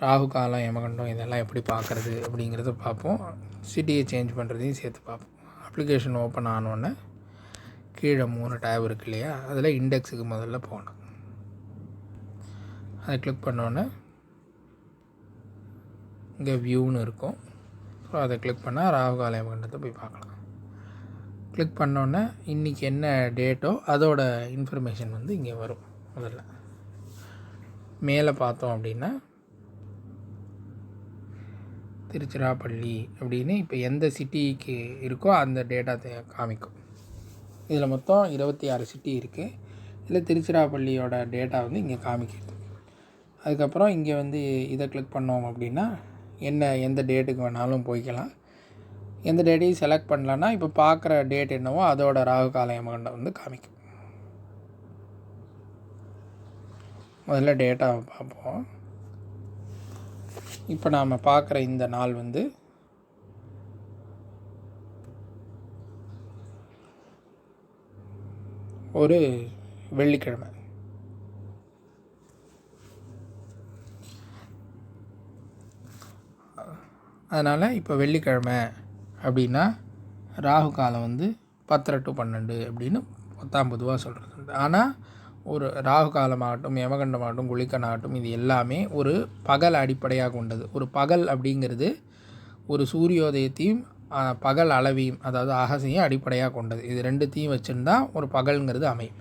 ராகு காலம் யமகண்டம் இதெல்லாம் எப்படி பார்க்குறது அப்படிங்கிறத பார்ப்போம். சிட்டியை சேஞ்ச் பண்ணுறதையும் சேர்த்து பார்ப்போம். அப்ளிகேஷன் ஓப்பன் ஆனோடனே கீழே மூணு டேப் இருக்கு இல்லையா? அதில் இண்டெக்ஸுக்கு முதல்ல போகணும். அதை கிளிக் பண்ணோன்னே இங்கே வியூன்னு இருக்கும். ஸோ அதை கிளிக் பண்ணால் ராகு கால யமகண்டத்தை போய் பார்க்கலாம். கிளிக் பண்ணோன்னே இன்றைக்கி என்ன டேட்டோ அதோட இன்ஃபர்மேஷன் வந்து இங்கே வரும் முதல்ல. மேலே பார்த்தோம் அப்படின்னா திருச்சிராப்பள்ளி அப்படின்னு இப்போ எந்த சிட்டிக்கு இருக்கோ அந்த டேட்டா காமிக்கும். இதில் மொத்தம் இருபத்தி ஆறு சிட்டி இருக்குது இதில் திருச்சிராப்பள்ளியோட டேட்டா வந்து இங்கே காமிக்கிறது. அதுக்கப்புறம் இங்கே வந்து இதை கிளிக் பண்ணோம் அப்படின்னா என்ன எந்த டேட்டுக்கு வேணாலும் போய்க்கலாம். எந்த டேட்டையும் செலக்ட் பண்ணலன்னா இப்போ பார்க்குற டேட் என்னவோ அதோட ராகு கால யமகண்டம் வந்து காமிக்கும். முதல்ல டேட்டாவை பார்ப்போம். இப்போ நாம் பார்க்குற இந்த நாள் வந்து ஒரு வெள்ளிக்கிழமை. அதனால் இப்போ வெள்ளிக்கிழமை அப்படின்னா ராகு காலம் வந்து பத்தரை டு பன்னெண்டு அப்படின்னு பத்தாம் பொதுவாக சொல்கிறது ஆனால் ஒரு ராகு காலமாகட்டும் யமகண்டமாகட்டும் குளிக்கனாகட்டும் இது எல்லாமே ஒரு பகல் அடிப்படையாக கொண்டது. ஒரு பகல் அப்படிங்கிறது ஒரு சூரியோதயத்தையும் பகல் அளவையும் அதாவது அகசையும் அடிப்படையாக கொண்டது. இது ரெண்டுத்தையும் வச்சுருந்தா ஒரு பகல்ங்கிறது அமையும்.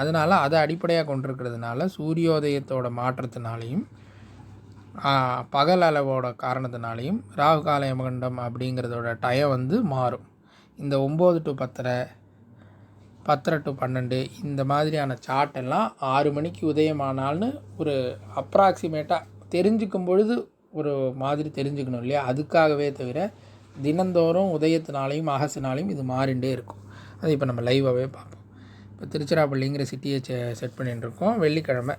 அதனால் அதை அடிப்படையாக கொண்டிருக்கிறதுனால சூரியோதயத்தோட மாற்றத்தினாலையும் பகல் அளவோட காரணத்தினாலையும் ராகு கால யமகண்டம் அப்படிங்கிறதோட டயம் வந்து மாறும். இந்த ஒம்பது டு பத்தரை பத்தரை டு பன்னெண்டு இந்த மாதிரியான சார்ட் எல்லாம் ஆறு மணிக்கு உதயமானால்னு ஒரு அப்ராக்சிமேட்டாக தெரிஞ்சுக்கும் பொழுது ஒரு மாதிரி தெரிஞ்சுக்கணும் இல்லையா? அதுக்காகவே தவிர தினந்தோறும் உதயத்தினாலையும் அகசினாலையும் இது மாறிண்டே இருக்கும். அது இப்போ நம்ம லைவாகவே பார்ப்போம். இப்போ திருச்சிராப்பள்ளிங்கிற சிட்டியை செ செட் பண்ணிட்டு இருக்கோம். வெள்ளிக்கிழமை.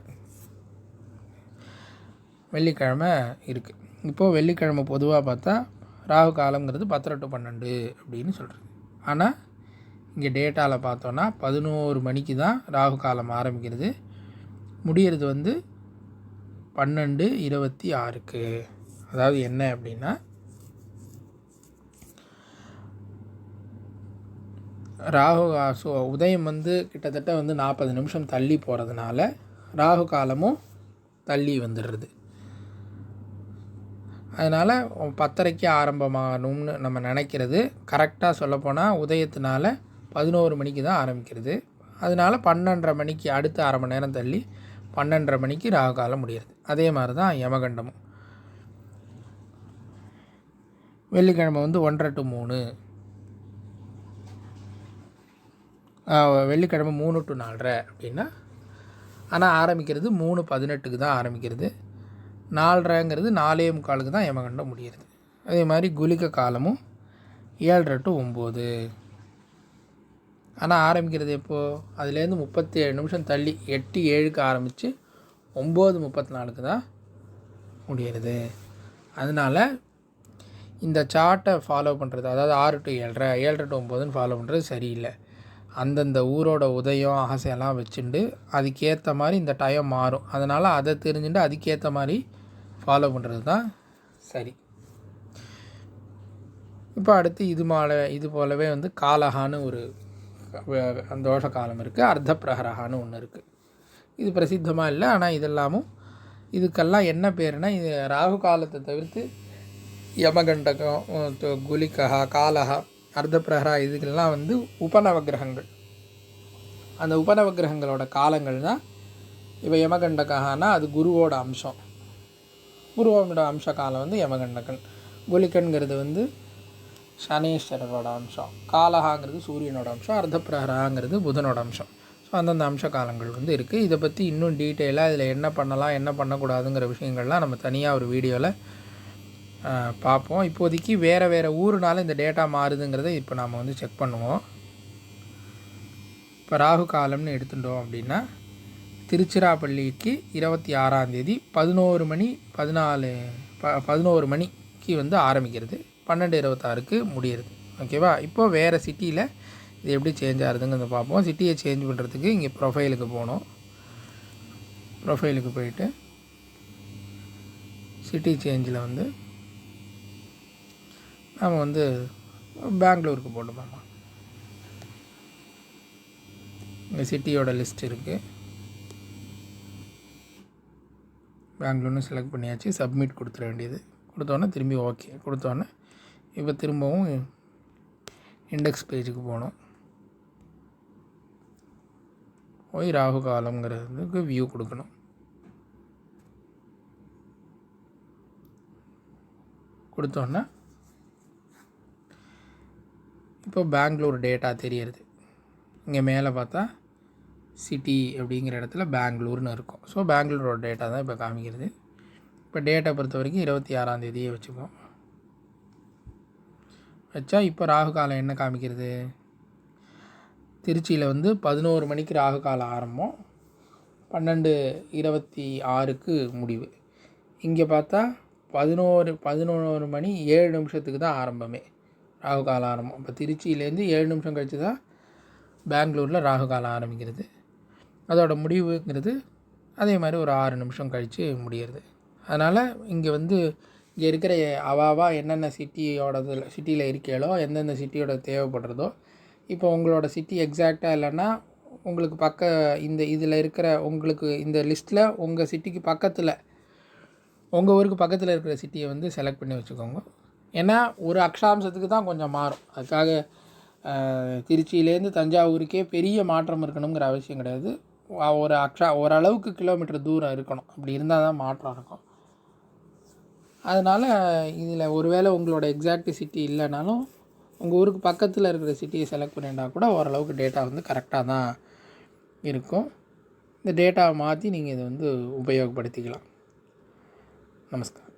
வெள்ளிக்கிழமை இருக்குது இப்போது வெள்ளிக்கிழமை பொதுவாக பார்த்தா ராகு காலங்கிறது பத்தரை டு பன்னெண்டு அப்படின்னு சொல்கிறது ஆனால் இங்கே டேட்டாவில் பார்த்தோன்னா பதினோரு மணிக்கு தான் ராகு காலம் ஆரம்பிக்கிறது. முடிகிறது வந்து பன்னெண்டு இருபத்தி ஆறுக்கு. அதாவது என்ன அப்படின்னா ராகு சோ ஸோ உதயம் வந்து கிட்டத்தட்ட வந்து நாற்பது நிமிஷம் தள்ளி போகிறதுனால ராகு காலமும் தள்ளி வந்துடுறது. அதனால் பத்தரைக்கு ஆரம்பமாகணும்னு நம்ம நினைக்கிறது. கரெக்டாக சொல்லப்போனால் உதயத்தினால பதினோரு மணிக்கு தான் ஆரம்பிக்கிறது. அதனால் பன்னெண்டரை மணிக்கு அடுத்த அரை மணி நேரம் தள்ளி பன்னெண்டரை மணிக்கு ராகுகாலம் முடிகிறது. அதே மாதிரி தான் யமகண்டமும். வெள்ளிக்கிழமை வந்து ஒன்றரை டு மூணு. வெள்ளிக்கிழமை மூணு டு நாலரை அப்படின்னா ஆனால் ஆரம்பிக்கிறது மூணு பதினெட்டுக்கு தான் ஆரம்பிக்கிறது. நாலரைங்கிறது நாலே முக்காலுக்கு தான் யமகண்டம் முடிகிறது. அதே மாதிரி குலிக்க காலமும் ஏழரை டு ஒம்பது. ஆனால் ஆரம்பிக்கிறது எப்போது அதுலேருந்து முப்பத்தி ஏழு நிமிஷம் தள்ளி எட்டு ஏழுக்கு ஆரம்பித்து ஒம்பது முப்பத்தி நாலுக்கு தான் முடிகிறது. அதனால் இந்த சார்ட்டை ஃபாலோ பண்ணுறது அதாவது ஆறு டு ஏழரை ஏழரை டு ஒம்போதுன்னு ஃபாலோ பண்ணுறது சரியில்லை. அந்தந்த ஊரோட உதயம் அகசையெல்லாம் வச்சுண்டு அதுக்கேற்ற மாதிரி இந்த டைம் மாறும். அதனால் அதை தெரிஞ்சுட்டு அதுக்கேற்ற மாதிரி ஃபாலோ பண்ணுறது தான் சரி. இப்போ அடுத்து இது மாலை இது போலவே வந்து காலஹான்னு ஒரு தோஷ காலம் இருக்குது அர்த்த பிரகரகான்னு ஒன்று இருக்குது இது பிரசித்தமாக இல்லை ஆனால் இதெல்லாமும் இதுக்கெல்லாம் என்ன பேருனா இது ராகு காலத்தை தவிர்த்து யமகண்டகம் குலிக்கா காலகா காலஹா அர்த்த பிரகரா இதுக்கெல்லாம் வந்து உபநவக்கிரகங்கள் அந்த உபநவக்கிரகங்களோட காலங்கள் தான் இப்போ யமகண்டகானா அது குருவோட அம்சம். குருவோட அம்ச காலம் வந்து யமகண்டகன். குலிக்கன்கிறது வந்து சனீஸ்வரரோட அம்சம் காலஹாங்கிறது சூரியனோட அம்சம் அர்த்தப்பிரகராங்கிறது புதனோட அம்சம். ஸோ அந்தந்த அம்ச காலங்கள் வந்து இருக்குது இதை பற்றி இன்னும் டீட்டெயிலாக இதில் என்ன பண்ணலாம் என்ன பண்ணக்கூடாதுங்கிற விஷயங்கள்லாம் நம்ம தனியாக ஒரு வீடியோவில் பார்ப்போம். இப்போதைக்கு வேறு வேறு ஊருனால இந்த டேட்டா மாறுதுங்கிறத இப்போ நாம் வந்து செக் பண்ணுவோம். இப்போ ராகு காலம்னு எடுத்துட்டோம் அப்படின்னா திருச்சிராப்பள்ளிக்கு இருபத்தி ஆறாம் தேதி பதினோரு மணி பதினாலு ப பதினோரு மணிக்கு வந்து ஆரம்பிக்கிறது. பன்னெண்டு இருபத்தாறுக்கு முடியுது. ஓகேவா இப்போது வேறு சிட்டியில் இது எப்படி சேஞ்ச் ஆகுதுங்கிறத பார்ப்போம். சிட்டியை சேஞ்ச் பண்ணுறதுக்கு இங்கே ப்ரொஃபைலுக்கு போகணும். ப்ரொஃபைலுக்கு போயிட்டு சிட்டி சேஞ்சில் வந்து நாம் வந்து பெங்களூருக்கு போட்டுப்போம்மா இங்கே சிட்டியோட லிஸ்ட் இருக்குது பெங்களூர்னு செலக்ட் பண்ணியாச்சு. சப்மிட் கொடுத்துட வேண்டியது. கொடுத்தோன்னே திரும்பி ஓகே. கொடுத்தோன்னே இப்போ திரும்பவும் இண்டெக்ஸ் பேஜுக்கு போகணும் போய் ராகு காலங்கிறதுக்கு வியூ கொடுக்கணும். கொடுத்தோன்னே இப்போ பெங்களூர் டேட்டா தெரியறது. இங்கே மேலே பார்த்தா சிட்டி அப்படிங்கிற இடத்துல பெங்களூர்னு இருக்கும். ஸோ பெங்களூரோட டேட்டா தான் இப்போ காமிக்கிறது. இப்போ டேட்டை பொறுத்த வரைக்கும் இருபத்தி ஆறாம் தேதியே வச்சுப்போம் வச்சா இப்போ ராகு காலம் என்ன காமிக்கிறது? திருச்சியில் வந்து பதினோரு மணிக்கு ராகு காலம் ஆரம்பம். பன்னெண்டு இருபத்தி ஆறுக்கு முடிவு. இங்கே பார்த்தா பதினோரு பதினோரு மணி ஏழு நிமிஷத்துக்கு தான் ஆரம்பமே ராகு காலம் ஆரம்பம். இப்போ திருச்சியிலேருந்து ஏழு நிமிஷம் கழித்து தான் பெங்களூரில் ராகு காலம் ஆரம்பிக்கிறது. அதோட முடிவுங்கிறது அதே மாதிரி ஒரு ஆறு நிமிஷம் கழித்து முடியறது. அதனால் இங்கே வந்து இங்கே இருக்கிற அவாவா என்னென்ன சிட்டியோடது சிட்டியில் இருக்கீங்களோ எந்தெந்த சிட்டியோட தேவைப்படுறதோ இப்போ உங்களோட சிட்டி எக்ஸாக்டாக இல்லைன்னா உங்களுக்கு பக்க இந்த இதில் இருக்கிற உங்களுக்கு இந்த லிஸ்ட்டில் உங்கள் சிட்டிக்கு பக்கத்தில் உங்கள் ஊருக்கு பக்கத்தில் இருக்கிற சிட்டியை வந்து செலக்ட் பண்ணி வச்சுக்கோங்க. ஏன்னா ஒரு அக்ஷாம்சத்துக்கு தான் கொஞ்சம் மாறும். அதுக்காக திருச்சியிலேருந்து தஞ்சாவூருக்கே பெரிய மாற்றம் இருக்கணுங்கிற அவசியம் கிடையாது. ஒரு அக்ஷா ஓரளவுக்கு கிலோமீட்டர் தூரம் இருக்கணும். அப்படி இருந்தால் தான் மாற்றம் இருக்கும். அதனால் இதில் ஒருவேளை உங்களோட எக்ஸாக்ட் சிட்டி இல்லைனாலும் உங்கள் ஊருக்கு பக்கத்தில் இருக்கிற சிட்டியை செலக்ட் பண்ணிட்டா கூட ஓரளவுக்கு டேட்டா வந்து கரெக்டாக தான் இருக்கும். இந்த டேட்டாவை மாற்றி நீங்கள் இதை வந்து உபயோகப்படுத்திக்கலாம். நமஸ்காரம்.